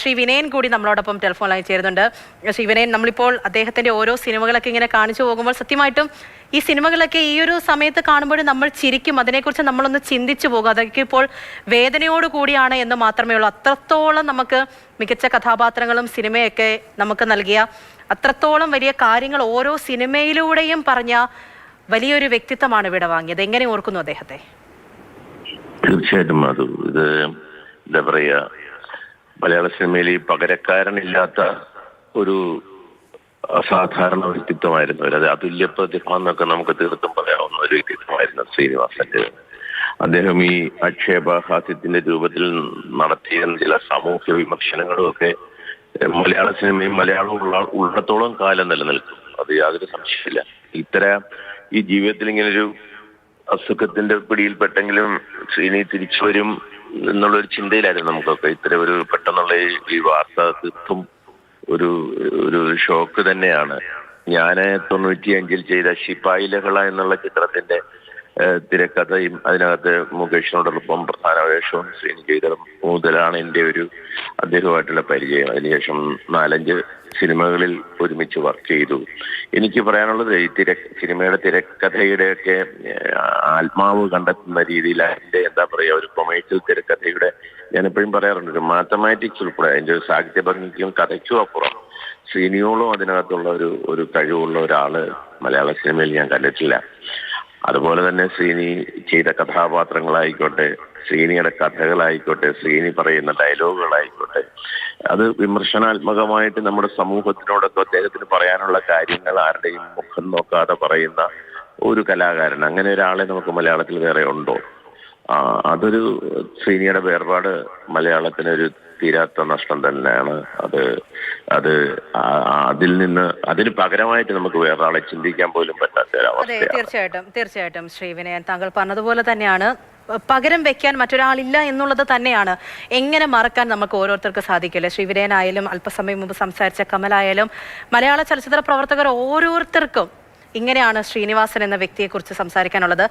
ശ്രീ വിനയൻ കൂടി നമ്മളോടൊപ്പം telephone line ചേരുന്നുണ്ട് ശ്രീ വിനയൻ നമ്മളിപ്പോൾ അദ്ദേഹത്തിന്റെ ഓരോ സിനിമകളൊക്കെ ഇങ്ങനെ കാണിച്ചു പോകുമ്പോൾ സത്യമായിട്ടും ഈ സിനിമകളൊക്കെ ഈ ഒരു സമയത്ത് കാണുമ്പോൾ നമ്മൾ ചിരിക്കും. അതിനെക്കുറിച്ച് നമ്മളൊന്ന് ചിന്തിച്ചു പോകും. അതൊക്കെ ഇപ്പോൾ വേദനയോട് കൂടിയാണ് എന്ന് മാത്രമേ ഉള്ളൂ. അത്രത്തോളം നമുക്ക് മികച്ച കഥാപാത്രങ്ങളും സിനിമയൊക്കെ നമുക്ക് നൽകിയ അത്രത്തോളം വലിയ കാര്യങ്ങൾ ഓരോ സിനിമയിലൂടെയും പറഞ്ഞ വലിയൊരു വ്യക്തിത്വമാണ് ഇവിടെ വാങ്ങിയത്. എങ്ങനെ ഓർക്കുന്നു അദ്ദേഹത്തെ? തീർച്ചയായിട്ടും അത് ഇത് എന്താ പറയാ മലയാള സിനിമയിൽ പകരക്കാരനില്ലാത്ത ഒരു അസാധാരണ വ്യക്തിത്വമായിരുന്നു അത് അതുല്യ പ്രതിഭ എന്നൊക്കെ നമുക്ക് തീർത്തും പറയാവുന്ന ഒരു വ്യക്തിത്വമായിരുന്നു ശ്രീനിവാസന്റെ. അദ്ദേഹം ഈ ആക്ഷേപഹാസ്യത്തിന്റെ രൂപത്തിൽ നടത്തിയ ചില സാമൂഹ്യ വിമർശനങ്ങളും ഒക്കെ മലയാള സിനിമയും മലയാളവും ഉള്ള ഉള്ളത്തോളം കാലം നിലനിൽക്കും. അത് യാതൊരു സംശയമില്ല ഇത്തരം ഈ ജീവിതത്തിൽ ഇങ്ങനെ ഒരു അസുഖത്തിന്റെ പിടിയിൽപ്പെട്ടെങ്കിലും ശ്രീനി തിരിച്ചു വരും എന്നുള്ളൊരു ചിന്തയിലായിരുന്നു നമുക്കൊക്കെ. ഇത്തരം ഒരു പെട്ടെന്നുള്ള ഈ- വാർത്ത തീർത്തും ഒരു ഒരു ഷോക്ക് തന്നെയാണ്. ഞാൻ തൊണ്ണൂറ്റി അഞ്ചിൽ ചെയ്ത ശിപായി ലഹള എന്നുള്ള ചിത്രത്തിന്റെ തിരക്കഥയും അതിനകത്ത് മുകേഷിനോടൊപ്പം പ്രധാന വേഷവും ശ്രീനി ചെയ്ത മുതലാണ് എന്റെ ഒരു അദ്ദേഹമായിട്ടുള്ള പരിചയം. അതിനുശേഷം നാലഞ്ച് സിനിമകളിൽ ഒരുമിച്ച് വർക്ക് ചെയ്തു. എനിക്ക് പറയാനുള്ളത് ഈ തിര സിനിമയുടെ തിരക്കഥയുടെയൊക്കെ ആത്മാവ് കണ്ടെത്തുന്ന രീതിയിൽ അതിന്റെ എന്താ പറയുക ഒരു കൊമേഴ്സ്യൽ തിരക്കഥയുടെ ഞാൻ എപ്പോഴും പറയാറുണ്ട് ഒരു മാത്തമാറ്റിക്സ് ഉൾപ്പെടെ അതിന്റെ ഒരു സാഹിത്യ ഭംഗിക്കും കഥയ്ക്കും അപ്പുറം ശ്രീനിയോളം അതിനകത്തുള്ള ഒരു ഒരു കഴിവുള്ള ഒരാൾ മലയാള സിനിമയിൽ ഞാൻ കണ്ടിട്ടില്ല. അതുപോലെ തന്നെ ശ്രീനി ചെയ്ത കഥാപാത്രങ്ങളായിക്കോട്ടെ ശ്രീനിയുടെ കഥകളായിക്കോട്ടെ ശ്രീനി പറയുന്ന ഡയലോഗുകളായിക്കോട്ടെ അത് വിമർശനാത്മകമായിട്ട് നമ്മുടെ സമൂഹത്തിനോടൊക്കെ അദ്ദേഹത്തിന് പറയാനുള്ള കാര്യങ്ങൾ ആരുടെയും മുഖം നോക്കാതെ പറയുന്ന ഒരു കലാകാരൻ അങ്ങനെ ഒരാളെ നമുക്ക് മലയാളത്തിൽ വേറെ ഉണ്ടോ? അതൊരു ശ്രീനിയുടെ വേർപാട് മലയാളത്തിന് ഒരു തീരാത്ത നഷ്ടം തന്നെയാണ്. അത് അത് അതിൽ നിന്ന് അതിന് പകരമായിട്ട് നമുക്ക് വേറൊരാളെ ചിന്തിക്കാൻ പോലും പറ്റാത്ത അതെ തീർച്ചയായിട്ടും തീർച്ചയായിട്ടും ശ്രീ വിനയൻ താങ്കൾ പറഞ്ഞതുപോലെ തന്നെയാണ്. പകരം വെക്കാൻ മറ്റൊരാളില്ല എന്നുള്ളത് തന്നെയാണ്. എങ്ങനെ മറക്കാൻ നമുക്ക് ഓരോരുത്തർക്ക് സാധിക്കില്ല? ശ്രീവിനയനായാലും അല്പസമയം മുമ്പ് സംസാരിച്ച കമലായാലും മലയാള ചലച്ചിത്ര പ്രവർത്തകർ ഓരോരുത്തർക്കും ഇങ്ങനെയാണ് ശ്രീനിവാസൻ എന്ന വ്യക്തിയെക്കുറിച്ച് സംസാരിക്കാനുള്ളത്.